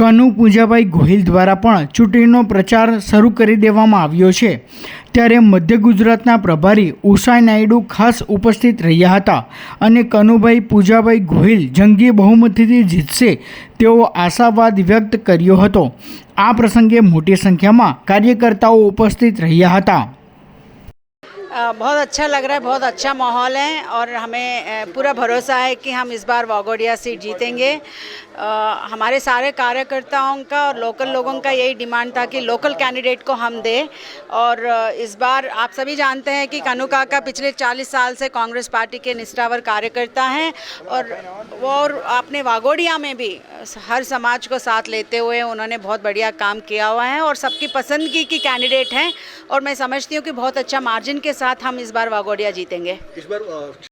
કનુ પૂજાભાઈ ગોહિલ દ્વારા પણ ચૂંટણીનો પ્રચાર શરૂ કરી દેવામાં આવ્યો છે ત્યારે મધ્ય ગુજરાતના પ્રભારી ઉષા નાયડુ ખાસ ઉપસ્થિત રહ્યા હતા અને કનુભાઈ પૂજાભાઈ ગોહિલ જંગી બહુમતીથી જીતશે તેવો આશાવાદ વ્યક્ત કર્યો હતો આ પ્રસંગે મોટી સંખ્યામાં કાર્યકર્તાઓ ઉપસ્થિત રહ્યા હતા बहुत अच्छा लग रहा है बहुत अच्छा माहौल है और हमें पूरा भरोसा है कि हम इस बार वागोडिया सीट जीतेंगे हमारे सारे कार्यकर्ताओं का और लोकल लोगों का यही डिमांड था कि लोकल कैंडिडेट को हम दें और इस बार आप सभी जानते हैं कि कनुका का पिछले 40 साल से कांग्रेस पार्टी के निष्ठावर कार्यकर्ता हैं और वो और अपने वागोडिया में भी हर समाज को साथ लेते हुए उन्होंने बहुत बढ़िया काम किया हुआ है और सबकी पसंदगी की कैंडिडेट हैं और मैं समझती हूँ कि बहुत अच्छा मार्जिन के साथ हम इस बार वागोडिया जीतेंगे इस बार